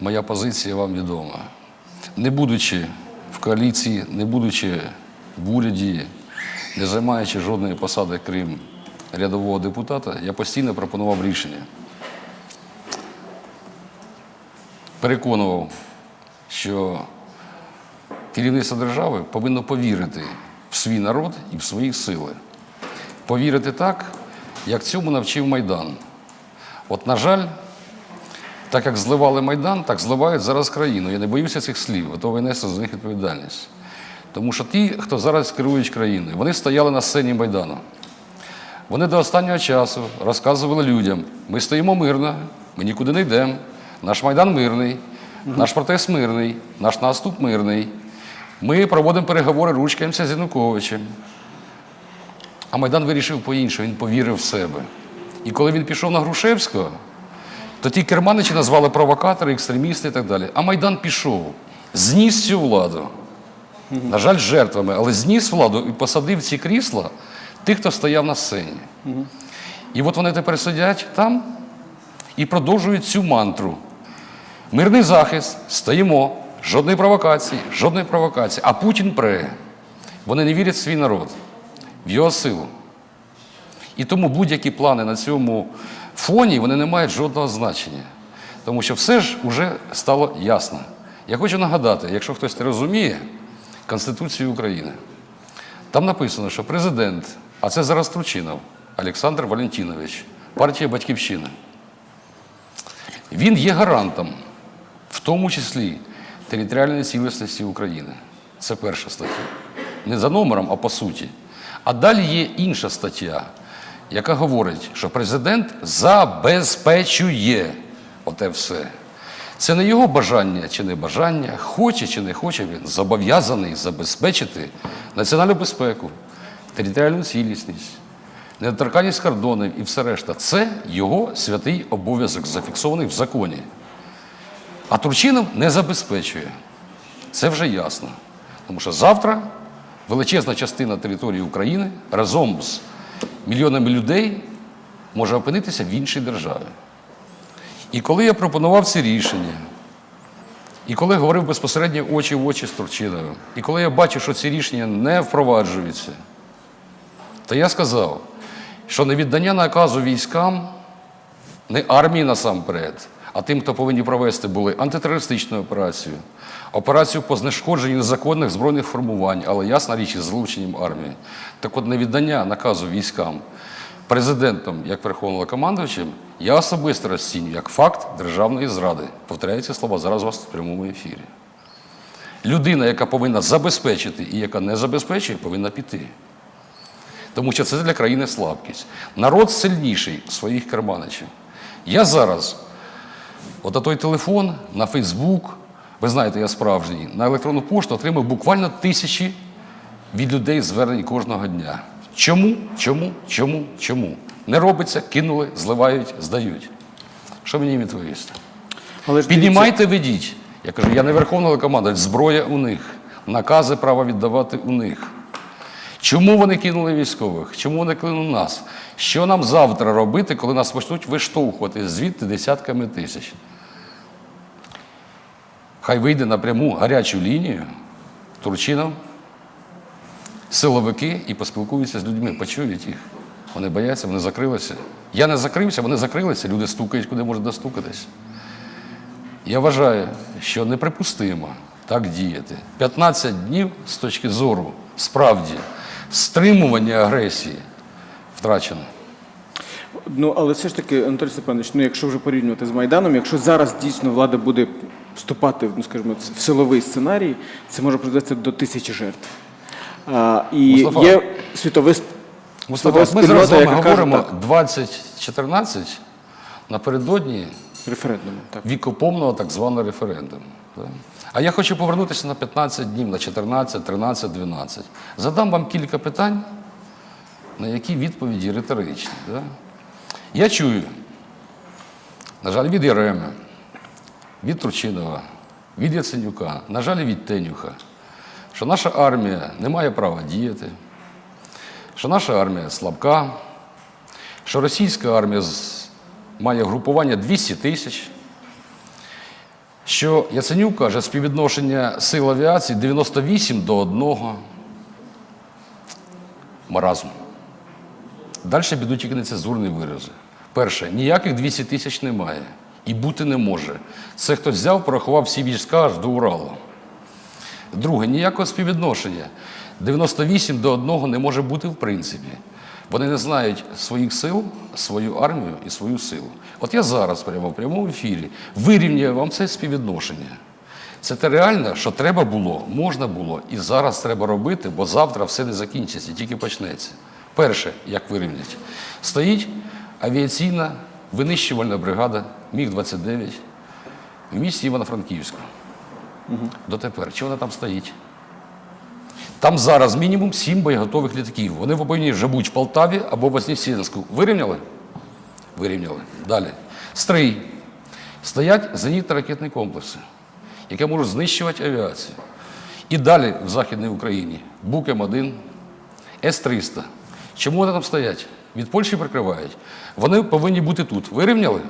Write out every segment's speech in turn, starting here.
моя позиція вам відома. Не будучи в коаліції, не будучи в уряді, не займаючи жодної посади, крім рядового депутата, я постійно пропонував рішення. Переконував, що керівництво держави повинно повірити в свій народ і в свої сили. Повірити так, як цьому навчив Майдан. От, на жаль, так як зливали Майдан, так зливають зараз країну. Я не боюся цих слів, готовий нести за них відповідальність. Тому що ті, хто зараз керують країною, вони стояли на сцені Майдану. Вони до останнього часу розказували людям: ми стоїмо мирно, ми нікуди не йдемо, наш Майдан мирний, наш протест мирний, наш наступ мирний. Ми проводимо переговори, ручкаємося з Януковичем. А Майдан вирішив по-іншому, він повірив в себе. І коли він пішов на Грушевського, то ті керманичі назвали провокатори, екстремісти і так далі. А Майдан пішов, зніс цю владу. На жаль, жертвами, але зніс владу і посадив ці крісла тих, хто стояв на сцені. І от вони тепер сидять там і продовжують цю мантру. Мирний захист, стоїмо, жодної провокації, жодної провокації. А Путін пре. Вони не вірять в свій народ, в його силу. І тому будь-які плани на цьому фоні вони не мають жодного значення. Тому що все ж вже стало ясно. Я хочу нагадати, якщо хтось не розуміє, Конституцію України. Там написано, що президент, а це зараз Тручинов, Олександр Валентинович, партія Батьківщина. Він є гарантом, в тому числі територіальної цілісності України. Це перша стаття. Не за номером, а по суті. А далі є інша стаття, яка говорить, що президент забезпечує оте все. Це не його бажання чи не бажання, хоче чи не хоче, він зобов'язаний забезпечити національну безпеку, територіальну цілісність, недоторканність кордонів і все решта. Це його святий обов'язок, зафіксований в законі. А Турчинов не забезпечує. Це вже ясно. Тому що завтра величезна частина території України разом з мільйонами людей може опинитися в іншій державі. І коли я пропонував ці рішення, і коли говорив безпосередньо очі в очі з Турчиновим, і коли я бачив, що ці рішення не впроваджуються, то я сказав, що невіддання наказу військам не армії насамперед, а тим, хто повинні провести були антитерористичну операцію, операцію по знешкодженню незаконних збройних формувань, але ясна річ із залученням армії. Так от невіддання наказу військам президентом як Верховнокомандувачем я особисто розцінюю як факт державної зради. Повторяю слова зараз у вас в прямому ефірі. Людина, яка повинна забезпечити і яка не забезпечує, повинна піти. Тому що це для країни слабкість. Народ сильніший своїх керманичів. Я зараз, от той телефон, на Фейсбук, ви знаєте, я справжній, на електронну пошту отримав буквально тисячі від людей звернень кожного дня. Чому? Чому? Чому? Чому? Не робиться, кинули, зливають, здають. Що мені відповісти? Піднімайте, ведіть. Я кажу, я не верховний командувач, зброя у них, накази право віддавати у них. Чому вони кинули військових? Чому вони кинули нас? Що нам завтра робити, коли нас почнуть виштовхувати звідти десятками тисяч? Хай вийде напряму гарячу лінію Турчинов, силовики і поспілкуються з людьми, почують їх. Вони бояться, вони закрилися. Я не закрився, вони закрилися, люди стукають, куди можуть достукатись. Я вважаю, що неприпустимо так діяти. 15 днів з точки зору справді стримування агресії втрачено. Ну, але все ж таки, Анатолій Степанович, ну якщо вже порівнювати з Майданом, якщо зараз дійсно влада буде вступати ну, скажімо, в силовий сценарій, це може призвести до тисячі жертв. А, і Мустафа. є світове Мустафа, ми зараз з вами говоримо каже, так, 2014 напередодні референдуму. Так. вікоповного так званого референдуму. Так. А я хочу повернутися на 15 днів, на 14, 13, 12. Задам вам кілька питань, на які відповіді риторичні. Я чую, на жаль, від Єреми, від Турчинова, від Яценюка, на жаль, від Тенюха, що наша армія не має права діяти, що наша армія слабка, що російська армія має групування 200 тисяч, що Яценюк каже, співвідношення сил авіації 98 до 1. Маразм. Далі підуть тільки нецензурні вирази. Перше, ніяких 200 тисяч немає і бути не може. Це хтось взяв, порахував всі війська аж до Уралу. Друге, ніякого співвідношення. 98 до 1 не може бути в принципі. Вони не знають своїх сил, свою армію і свою силу. От я зараз прямо в прямому ефірі вирівнюю вам це співвідношення. Це те реально, що треба було, можна було і зараз треба робити, бо завтра все не закінчиться, тільки почнеться. Перше, як вирівняти, стоїть авіаційна винищувальна бригада Міг-29 в місті Івано-Франківську. Дотепер. Чи вона там стоїть? Там зараз мінімум сім боєготових літаків. Вони повинні вже бути в Полтаві або в Вознесенську. Вирівняли? Вирівняли. Далі. Стрий. Стоять зенітно-ракетні комплекси, які можуть знищувати авіацію. І далі в Західній Україні Бук М1, С-300. Чому вони там стоять? Від Польщі прикривають. Вони повинні бути тут. Вирівняли?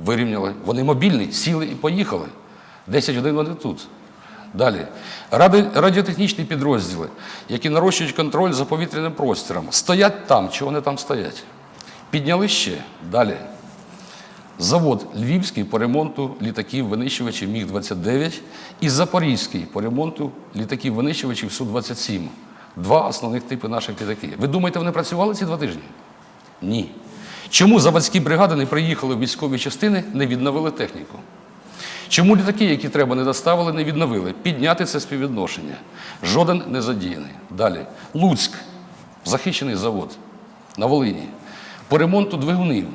Вирівняли. Вони мобільні, сіли і поїхали. 10 годин вони тут. Далі. Радіотехнічні підрозділи, які нарощують контроль за повітряним простором, стоять там, чого вони там стоять. Підняли ще. Далі. Завод Львівський по ремонту літаків винищувачів Міг-29 і Запорізький по ремонту літаків винищувачів Су-27. Два основних типи наших літаків. Ви думаєте, вони працювали ці два тижні? Ні. Чому заводські бригади не приїхали в військові частини, не відновили техніку? Чому літаки, які треба, не доставили, не відновили? Підняти це співвідношення. Жоден не задіяний. Далі. Луцьк, захищений завод на Волині. По ремонту двигунів.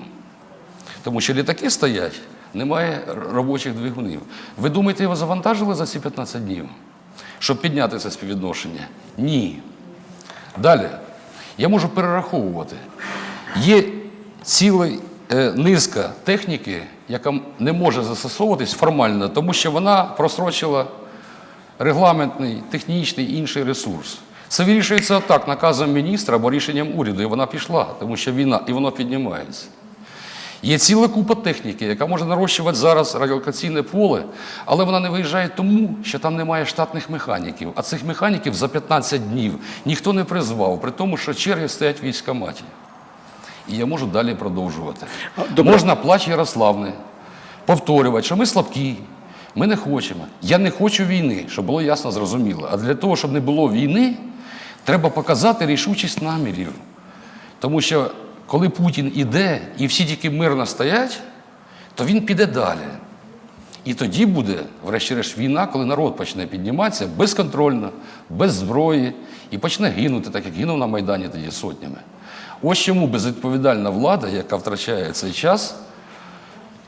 Тому що літаки стоять, немає робочих двигунів. Ви думаєте, його завантажили за ці 15 днів, щоб підняти це співвідношення? Ні. Далі. Я можу перераховувати. Є ціла е, низка техніки, яка не може застосовуватись формально, тому що вона просрочила регламентний, технічний інший ресурс. Це вирішується так, наказом міністра або рішенням уряду, і вона пішла, тому що війна, і воно піднімається. Є ціла купа техніки, яка може нарощувати зараз радіолокаційне поле, але вона не виїжджає тому, що там немає штатних механіків. А цих механіків за 15 днів ніхто не призвав, при тому, що черги стоять в військкоматі. І я можу далі продовжувати. добре. Можна плач Ярославни, повторювати, що ми слабкі, ми не хочемо. Я не хочу війни, щоб було ясно зрозуміло. А для того, щоб не було війни, треба показати рішучість намірів. Тому що коли Путін іде і всі тільки мирно стоять, то він піде далі. І тоді буде, врешті-решт, війна, коли народ почне підніматися безконтрольно, без зброї і почне гинути, так як гинув на Майдані тоді сотнями. Ось чому безвідповідальна влада, яка втрачає цей час,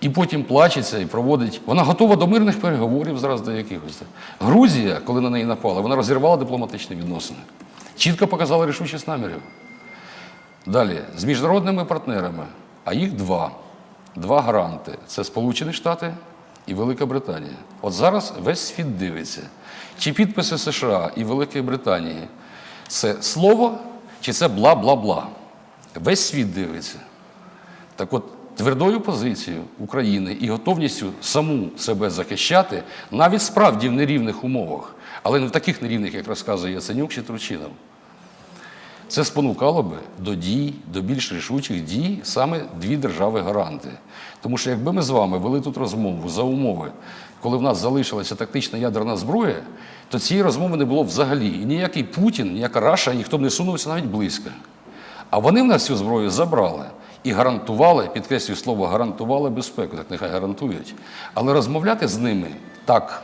і потім плачеться і проводить. Вона готова до мирних переговорів зараз до якихось. Грузія, коли на неї напали, вона розірвала дипломатичні відносини. Чітко показала рішучість намірів. Далі, з міжнародними партнерами, а їх два. Два гаранти це Сполучені Штати і Велика Британія. От зараз весь світ дивиться, чи підписи США і Великої Британії це слово, чи це бла-бла-бла. Весь світ дивиться. Так от, твердою позицією України і готовністю саму себе захищати, навіть справді в нерівних умовах, але не в таких нерівних, як розказує Яценюк чи Турчинов. Це спонукало би до дій, до більш рішучих дій саме дві держави-гаранти. Тому що якби ми з вами вели тут розмову за умови, коли в нас залишилася тактична ядерна зброя, то цієї розмови не було взагалі. І ніякий Путін, ніяка Раша, ніхто б не сунувся навіть близько. А вони в нас цю зброю забрали і гарантували, підкреслюю слово, гарантували безпеку, так нехай гарантують. Але розмовляти з ними так.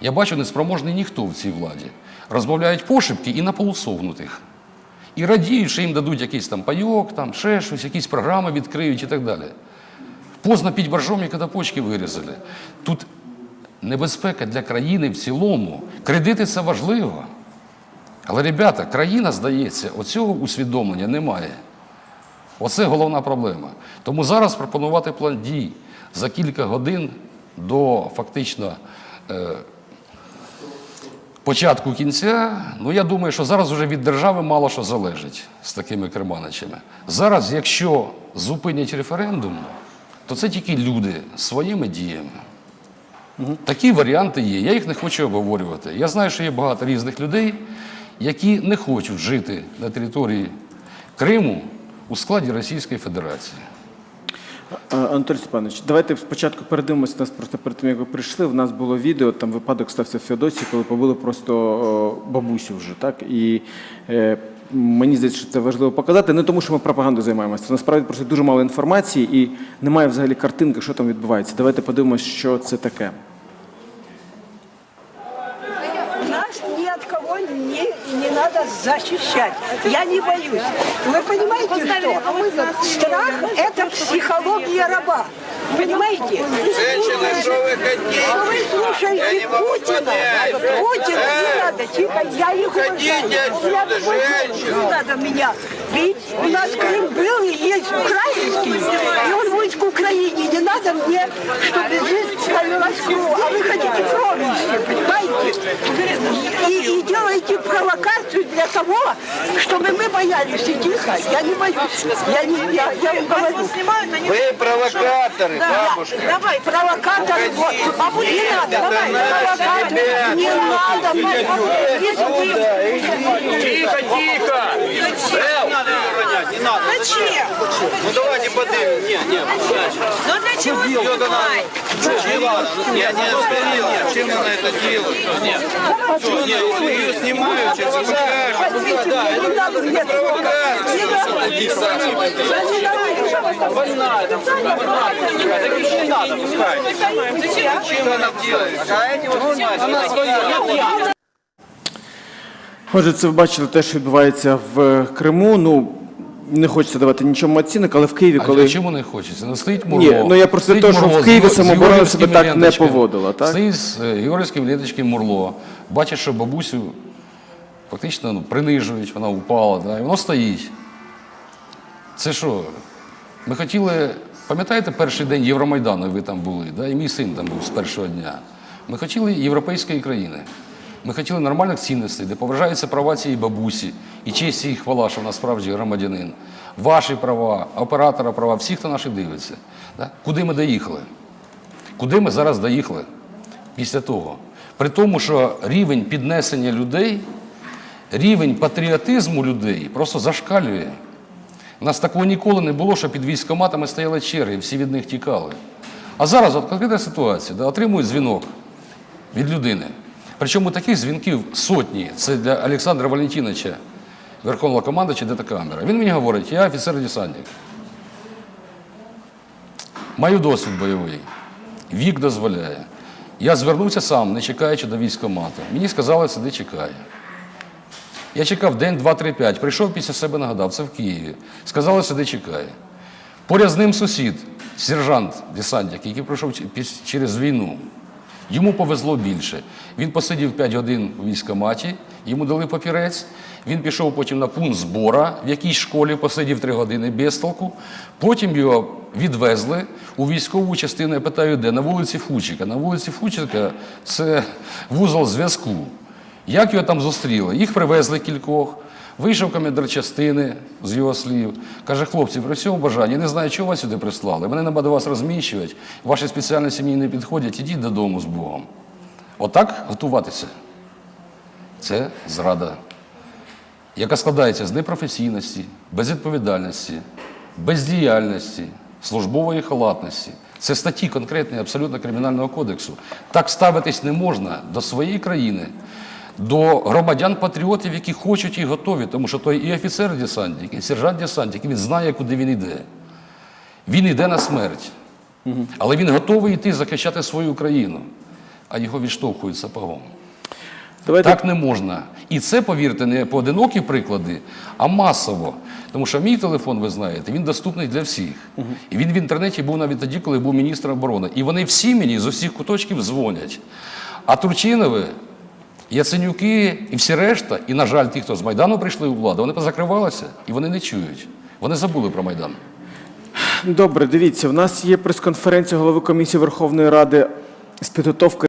Я бачу, неспроможний ніхто в цій владі. Розмовляють пошепки і на полусогнутих. І радіють, що їм дадуть якийсь там пайок, там, ще щось, якісь програми відкриють і так далі. Поздно піть боржом, коли почки вирізали. Тут небезпека для країни в цілому. Кредити це важливо. Але, ребята, країна, здається, оцього усвідомлення немає. Оце головна проблема. Тому зараз пропонувати план дій за кілька годин до фактично е, початку кінця, ну я думаю, що зараз вже від держави мало що залежить з такими керманичами. Зараз, якщо зупинять референдум, то це тільки люди своїми діями. Такі варіанти є. Я їх не хочу обговорювати. Я знаю, що є багато різних людей, які не хочуть жити на території Криму у складі Російської Федерації. Анатолій Степанович, давайте спочатку передивимося. Нас просто перед тим, як ви прийшли, в нас було відео, там випадок стався в Феодосії, коли побили просто бабусю вже, так? І е, мені здається, що це важливо показати. Не тому, що ми пропагандою займаємося. Насправді просто дуже мало інформації і немає взагалі картинки, що там відбувається. Давайте подивимося, що це таке. Надо защищать. Я не боюсь. Вы понимаете, что страх – это психология раба. Понимаете? Женщины, что вы хотите? Вы слушаете не Путина? Путина не Э, надо, тихо, я их уважаю. такой женщина. Не надо меня бить. У нас Крым был и есть украинский. И он будет к Украине. Не надо мне, чтобы жизнь становилась кровью. А вы хотите кровью все, понимаете? И, и делаете провокацию того, чтобы мы боялись. И тихо, я не боюсь. Я не, я, я вам говорю. Вы провокаторы, бабушка. Давай, провокатор. Вот. Бабуль, не надо. Давай, провокатор. ребят. Не надо. Тихо, тихо надо ее ронять, не надо. Зачем? Ну давайте подымем. Нет, нет. Ну для чего ее давай? Не надо. Я не остановил. Чем она это делает? Нет. Все, нет, ее снимают, сейчас покажут. Да, это провокация. Больная там. Защищена, допускай. Зачем она делает? Она своя. Отже, це ви бачили те, що відбувається в Криму. Ну, не хочеться давати нічому оцінок, але в Києві, А коли. чому не хочеться? Ну, стоїть Мурло. Ні, ну я просто те, що в Києві з себе так не поводила, так? Стоїть з Георгіївським ленточком Мурло, бачить, що бабусю фактично ну, принижують, вона впала, да, і воно стоїть. Це що? Ми хотіли, пам'ятаєте, перший день Євромайдану, ви там були, да, і мій син там був з першого дня. Ми хотіли європейської країни. Ми хотіли нормальних цінностей, де поважаються права цієї бабусі і честь її хвала, що вона справді громадянин. Ваші права, оператора права, всі, хто наші дивиться. Куди ми доїхали? Куди ми зараз доїхали після того? При тому, що рівень піднесення людей, рівень патріотизму людей просто зашкалює. У нас такого ніколи не було, що під військоматами стояли черги, всі від них тікали. А зараз от конкретна ситуація, да, отримують дзвінок від людини. Причому таких дзвінків сотні. Це для Олександра Валентиновича, Верховного командувача, де та камера. Він мені говорить, я офіцер-десантник. Маю досвід бойовий. Вік дозволяє. Я звернувся сам, не чекаючи до військкомату. Мені сказали, сиди, чекай. Я чекав день, два, три, п'ять. Прийшов після себе, нагадав, це в Києві. Сказали, сиди, чекай. Поряд з ним сусід, сержант, десантник, який пройшов через війну. Йому повезло більше. Він посидів 5 годин у військкоматі, йому дали папірець. Він пішов потім на пункт збора, в якійсь школі посидів 3 години без толку. Потім його відвезли у військову частину. Я питаю, де? На вулиці Фучика. На вулиці Фучика це вузол зв'язку. Як його там зустріли? Їх привезли кількох. Вийшов командир частини з його слів. Каже, хлопці, при всьому бажанні, я не знаю, чого вас сюди прислали. Мене нема до вас розміщувати. Ваші спеціальні сім'ї не підходять, ідіть додому з Богом. Отак готуватися. Це зрада, яка складається з непрофесійності, безвідповідальності, бездіяльності, службової халатності. Це статті конкретні абсолютно кримінального кодексу. Так ставитись не можна до своєї країни, до громадян-патріотів, які хочуть і готові, тому що той і офіцер десантник, і сержант десантник, він знає, куди він йде. Він йде на смерть. Але він готовий йти захищати свою країну, а його відштовхують сапогом. Давайте Так не можна. І це, повірте, не поодинокі приклади, а масово. Тому що мій телефон, ви знаєте, він доступний для всіх. І він в інтернеті був навіть тоді, коли був міністр оборони. І вони всі мені з усіх куточків дзвонять. А Турчинове, Яценюки і всі решта, і, на жаль, ті, хто з Майдану прийшли у владу, вони позакривалися і вони не чують. Вони забули про Майдан. добре, дивіться, в нас є прес-конференція голови комісії Верховної Ради з підготовки